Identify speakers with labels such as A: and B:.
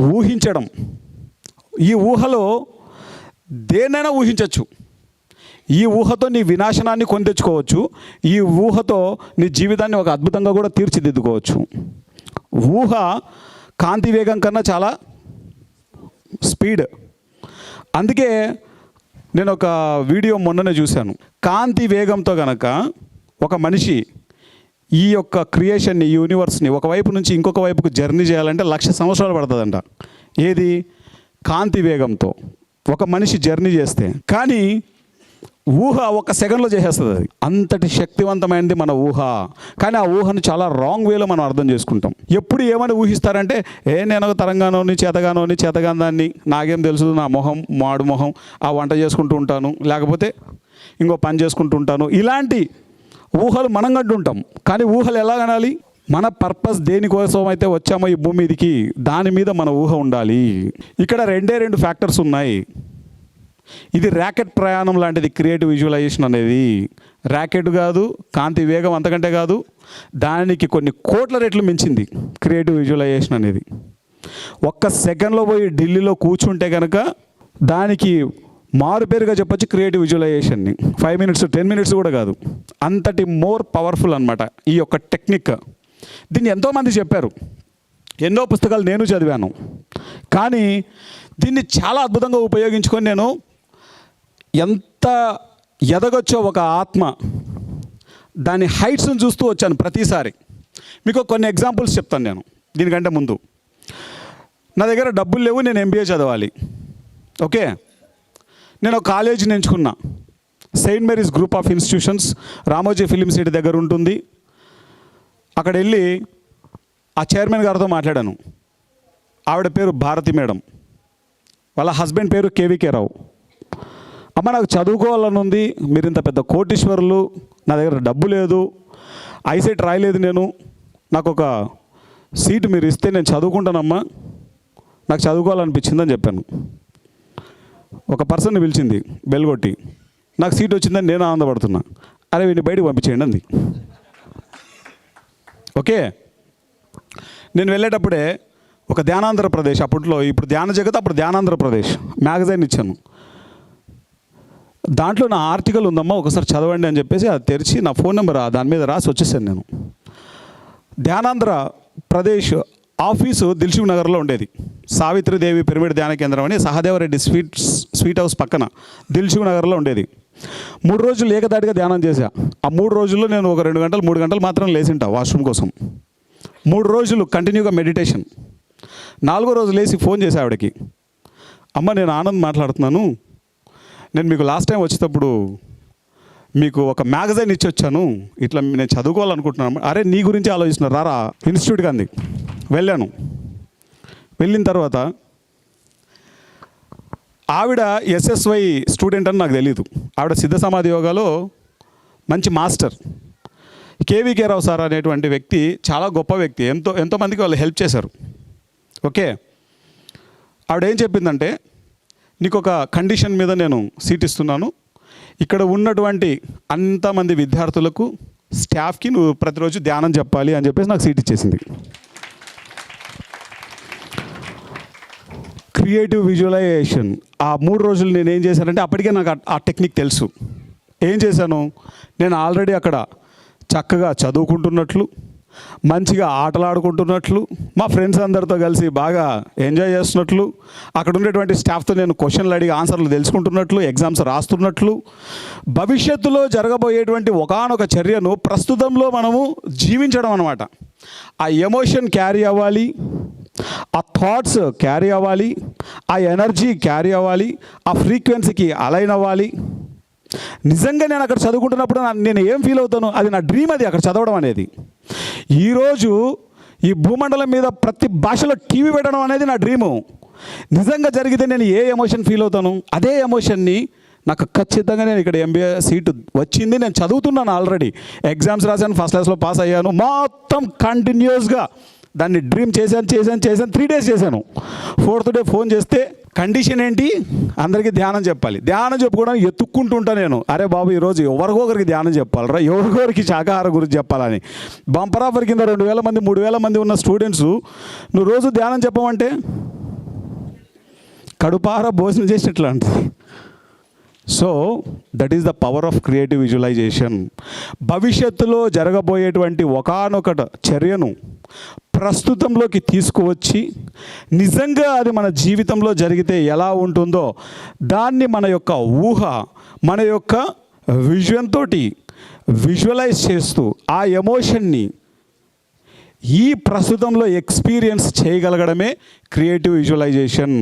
A: ఊహించడం. ఈ ఊహలో దేనైనా ఊహించవచ్చు ఈ ఊహతో నీ వినాశనాన్ని కొని తెచ్చుకోవచ్చు. ఈ ఊహతో నీ జీవితాన్ని ఒక అద్భుతంగా కూడా తీర్చిదిద్దుకోవచ్చు. ఊహ కాంతి వేగం కన్నా చాలా స్పీడ్. అందుకే నేను ఒక వీడియో మొన్ననే చూశాను. కాంతి వేగంతో కనుక ఒక మనిషి ఈ యొక్క క్రియేషన్ని యూనివర్స్ని ఒకవైపు నుంచి ఇంకొక వైపుకు జర్నీ చేయాలంటే లక్ష సంవత్సరాలు పడుతుందంట. ఏది? కాంతి వేగంతో. ఒక మనిషి జర్నీ చేస్తే. కానీ ఊహ ఒక సెకండ్లో చేసేస్తుంది అది. అంతటి శక్తివంతమైనది మన ఊహ. కానీ ఆ ఊహను చాలా రాంగ్ వేలో మనం అర్థం చేసుకుంటాం. ఎప్పుడు ఏమని ఊహిస్తారంటే ఏ నేను ఒక తరంగానోని చేతగానోని చేతగాందాన్ని నాకేం తెలుసు నా మొహం మాడు మొహం ఆ వంట చేసుకుంటూ ఉంటాను లేకపోతే ఇంకో పని చేసుకుంటూ ఉంటాను. ఇలాంటి ఊహలు మనం కంటుంటాం కానీ ఊహలు ఎలా కనాలి మన పర్పస్ దేనికోసం అయితే వచ్చామో ఈ భూమి మీదకి దాని మీద మన ఊహ ఉండాలి. ఇక్కడ రెండే రెండు ఫ్యాక్టర్స్ ఉన్నాయి. ఇది ర్యాకెట్ ప్రయాణం లాంటిది క్రియేటివ్ విజువలైజేషన్ అనేది. ర్యాకెట్ కాదు కాంతి వేగం అంతకంటే కాదు దానికి కొన్ని కోట్ల రెట్లు మించింది క్రియేటివ్ విజువలైజేషన్ అనేది. ఒక్క సెకండ్లో పోయి ఢిల్లీలో కూర్చుంటే కనుక దానికి మారు పేరుగా చెప్పొచ్చు క్రియేటివ్ విజువలైజేషన్ని ఫైవ్ మినిట్స్ టెన్ మినిట్స్ కూడా కాదు. అంతటి మోర్ పవర్ఫుల్ అనమాట ఈ యొక్క టెక్నిక్ దీన్ని ఎంతోమంది చెప్పారు. ఎన్నో పుస్తకాలు నేను చదివాను. కానీ దీన్ని చాలా అద్భుతంగా ఉపయోగించుకొని నేను ఎంత ఎదగొచ్చో ఒక ఆత్మ దాని హైట్స్ని చూస్తూ వచ్చాను ప్రతిసారి. మీకు కొన్ని ఎగ్జాంపుల్స్ చెప్తాను నేను దీనికంటే ముందు. నా దగ్గర డబ్బులు లేవు నేను ఎంబీఏ చదవాలి. ఓకే నేను ఒక కాలేజీని ఎంచుకున్నా. Saint Mary's group of institutions Ramoji film city దగ్గర ఉంటుంది. అక్కడ వెళ్ళి ఆ చైర్మన్ గారితో మాట్లాడాను. ఆవిడ పేరు భారతి మేడం. వాళ్ళ హస్బెండ్ పేరు కేవీకే రావు. అమ్మ నాకు చదువుకోవాలని ఉంది మీరు ఇంత పెద్ద కోటీశ్వరులు. నా దగ్గర డబ్బు లేదు. ఐసెట్ రాయలేదు నేను. నాకు ఒక సీటు మీరు ఇస్తే నేను చదువుకుంటానమ్మా. నాకు చదువుకోవాలనిపించిందని చెప్పాను. ఒక పర్సన్ని పిలిచింది బెల్ కొట్టి నాకు సీట్ వచ్చిందని నేను ఆనందపడుతున్నా. అరే వీడిని బయటకు పంపించేయండి అంది. ఓకే. నేను వెళ్ళేటప్పుడే ఒక ధ్యానాంధ్రప్రదేశ్ అప్పట్లో ఇప్పుడు ధ్యాన జగత్ అప్పుడు ధ్యానాంధ్రప్రదేశ్ మ్యాగజైన్ ఇచ్చాను. దాంట్లో నా ఆర్టికల్ ఉందమ్మా ఒకసారి చదవండి అని చెప్పేసి అది తెరిచి నా ఫోన్ నెంబర్ దాని మీద రాసి వచ్చేసాను నేను. ధ్యానాంధ్ర ప్రదేశ్ ఆఫీసు దిల్సుఖ్ నగర్లో ఉండేది. సావిత్రిదేవి పిరమిడ్ ధ్యాన కేంద్రం అని సహదేవరెడ్డి స్వీట్ స్వీట్ హౌస్ పక్కన దిల్సుఖ్ నగర్లో ఉండేది. మూడు రోజులు ఏకదాటిగా ధ్యానం చేశా. ఆ మూడు రోజుల్లో నేను ఒక రెండు గంటలు మూడు గంటలు మాత్రం లేచింటా వాష్రూమ్ కోసం. మూడు రోజులు కంటిన్యూగా మెడిటేషన్. నాలుగో రోజు లేచి ఫోన్ చేశా ఆవిడకి. అమ్మ నేను ఆనంద్ మాట్లాడుతున్నాను. నేను మీకు లాస్ట్ టైం వచ్చేటప్పుడు మీకు ఒక మ్యాగజైన్ ఇచ్చి వచ్చాను ఇట్లా నేను చదువుకోవాలనుకుంటున్నాను. అరే నీ గురించి ఆలోచిస్తున్నారు రారా. ఇన్స్టిట్యూట్కి అంది. వెళ్ళాను. వెళ్ళిన తర్వాత ఆవిడ ఎస్ఎస్వై స్టూడెంట్ అని నాకు తెలియదు ఆవిడ సిద్ధ సమాధి యోగాలో మంచి మాస్టర్. కేవీకే రావు సార్ అనేటువంటి వ్యక్తి చాలా గొప్ప వ్యక్తి. ఎంతో ఎంతోమందికి వాళ్ళు హెల్ప్ చేశారు. ఓకే? ఆవిడ ఏం చెప్పిందంటే నీకు ఒక కండిషన్ మీద నేను సీట్ ఇస్తున్నాను. ఇక్కడ ఉన్నటువంటి అంతమంది విద్యార్థులకు స్టాఫ్కి నువ్వు ప్రతిరోజు ధ్యానం చెప్పాలి అని చెప్పేసి నాకు సీట్ ఇచ్చేసింది. Creative visualisation. ఆ మూడు రోజులు నేను ఏం చేశానంటే అప్పటికే నాకు ఆ- టెక్నిక్ తెలుసు. ఏం చేశాను? నేను ఆల్రెడీ అక్కడ చక్కగా చదువుకుంటున్నట్లు మంచిగా ఆటలాడుకుంటున్నట్లు మా ఫ్రెండ్స్ అందరితో కలిసి బాగా ఎంజాయ్ చేస్తున్నట్లు అక్కడ ఉండేటువంటి స్టాఫ్తో నేను క్వశ్చన్లు అడిగి ఆన్సర్లు తెలుసుకుంటున్నట్లు ఎగ్జామ్స్ రాస్తున్నట్లు భవిష్యత్తులో జరగబోయేటువంటి ఒకానొక చర్యను ప్రస్తుతంలో మనము జీవించడం అనమాట ఆ ఎమోషన్ క్యారీ అవ్వాలి. ఆ థాట్స్ క్యారీ అవ్వాలి ఆ ఎనర్జీ క్యారీ అవ్వాలి ఆ ఫ్రీక్వెన్సీకి అలైన్ అవ్వాలి. నిజంగా నేను అక్కడ చదువుకుంటున్నప్పుడు నేను ఏం ఫీల్ అవుతాను? అది నా డ్రీమ్ అది అక్కడ చదవడం అనేది. ఈరోజు ఈ భూమండలం మీద ప్రతి భాషలో టీవీ పెట్టడం అనేది నా డ్రీము నిజంగా జరిగితే నేను ఏ ఎమోషన్ ఫీల్ అవుతాను? అదే ఎమోషన్ని నాకు ఖచ్చితంగా నేను ఇక్కడ ఎంబీఏ సీటు వచ్చింది. నేను చదువుతున్నాను ఆల్రెడీ ఎగ్జామ్స్ రాశాను ఫస్ట్ క్లాస్లో పాస్ అయ్యాను. మొత్తం కంటిన్యూస్గా దాన్ని డ్రీమ్ చేశాను చేశాను చేశాను త్రీ డేస్ చేశాను. ఫోర్త్ డే ఫోన్ చేస్తే కండిషన్ ఏంటి? అందరికీ ధ్యానం చెప్పాలి. ధ్యానం చెప్పుకోవడానికి ఎత్తుక్కుంటుంటా నేను. అరే బాబు ఈరోజు ఎవరికొకరికి ధ్యానం చెప్పాలరా? ఎవరికొకరికి శాకాహార గురించి చెప్పాలని. బంపర్ ఆఫర్ కింద రెండు వేల మంది మూడు వేల మంది ఉన్న స్టూడెంట్స్ నువ్వు రోజు ధ్యానం చెప్పమంటే? కడుపార భోజనం చేసినట్లాంటిది so that is the power of creative visualisation భవిష్యత్తులో జరగబోయేటువంటి ఒకానొక చర్యను ప్రస్తుతంలోకి తీసుకువచ్చి నిజంగా అది మన జీవితంలో జరిగితే ఎలా ఉంటుందో దాన్ని మన యొక్క ఊహ మన యొక్క విజన్ తోటి విజువలైజ్ చేస్తూ ఆ ఎమోషన్ని ఈ ప్రస్తుతంలో ఎక్స్పీరియన్స్ చేయగలగడమే క్రియేటివ్ విజువలైజేషన్.